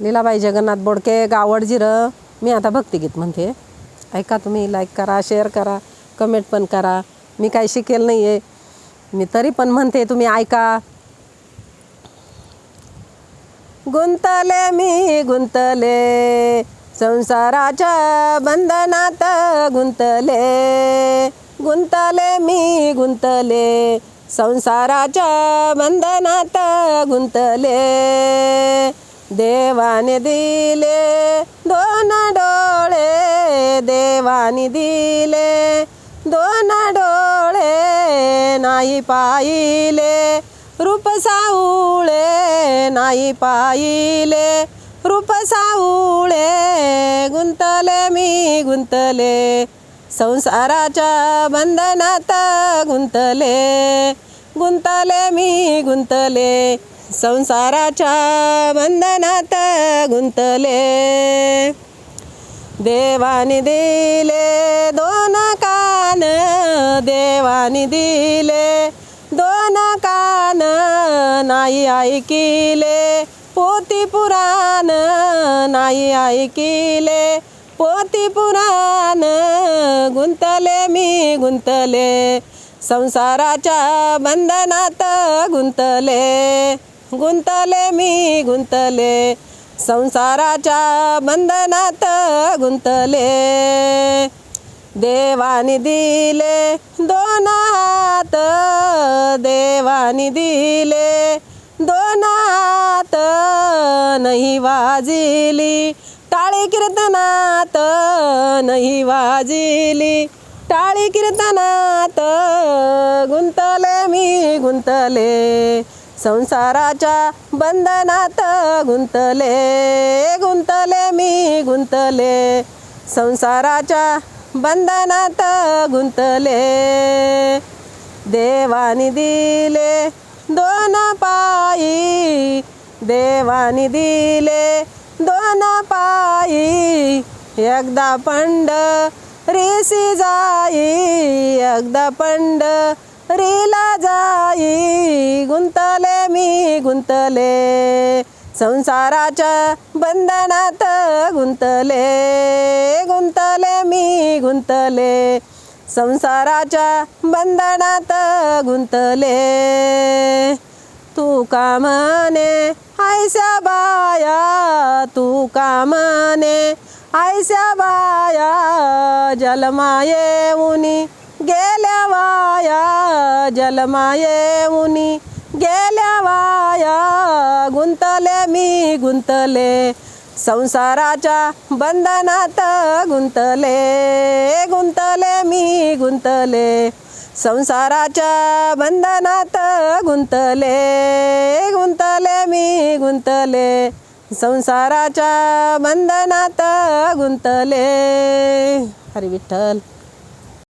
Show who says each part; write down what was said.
Speaker 1: लीलाबाई जगन्नाथ बोडके गावड जिरं. मी आता भक्तिगीत म्हणते. ऐका तुम्ही लाईक करा शेअर करा कमेंट पण करा. मी काही शिकेल नाही आहे मी तरी पण म्हणते तुम्ही ऐका. गुंतले मी गुंतले. संसाराच्या बंधनात गुंतले. गुंतले मी गुंतले. संसाराच्या बंधनात गुंतले. देवाने दिले दोन डोळे देवाने दिले दोन डोळे नाही पाहिले रूप साऊळे नाही पाहिले रूप साऊळे गुंतले मी गुंतले संसाराच्या बंधनात गुंतले गुंतले मी गुंतले संसाराच्या बंधनात गुंतले. देवानी दिले दोन कान देवानी दिले दोन कान नाही ऐकिले. पोती पुराण नाही ऐकिले. पोती पुराण गुंतले मी गुंतले. संसाराच्या बंधनात गुंतले. गुंतले मी गुंतले. संसाराच्या बंधनात गुंतले. देवानी दिले दोन हात देवानी दिले दोन हात. नाही वाजिली टाळी कीर्तनात नाही वाजिली टाळी कीर्तनात. गुंतले मी गुंतले. संसाराच्या बंधनात गुंतले गुंतले मी गुंतले. संसाराच्या बंधनात गुंतले. देवानी दिले दोन पायी देवानी दिले दोन पायी. एकदा पंड रेसी जाई एकदा पंड रिला जाई गुंतले मी गुंतले. संसाराच्या बंधनात गुंतले. गुंतले मी गुंतले. संसाराच्या बंधनात गुंतले. तू कामाने आयस्या बाया? तू कामाने आयस्या बाया? जलमाये उनी गेल्या वाया. जलमाये उनी गेल्या वाया गुंतले मी गुंतले. संसाराच्या बंधनात गुंतले गुंतले मी गुंतले. संसाराच्या बंधनात गुंतले गुंतले मी गुंतले. संसाराच्या बंधनात गुंतले. हरी विठ्ठल.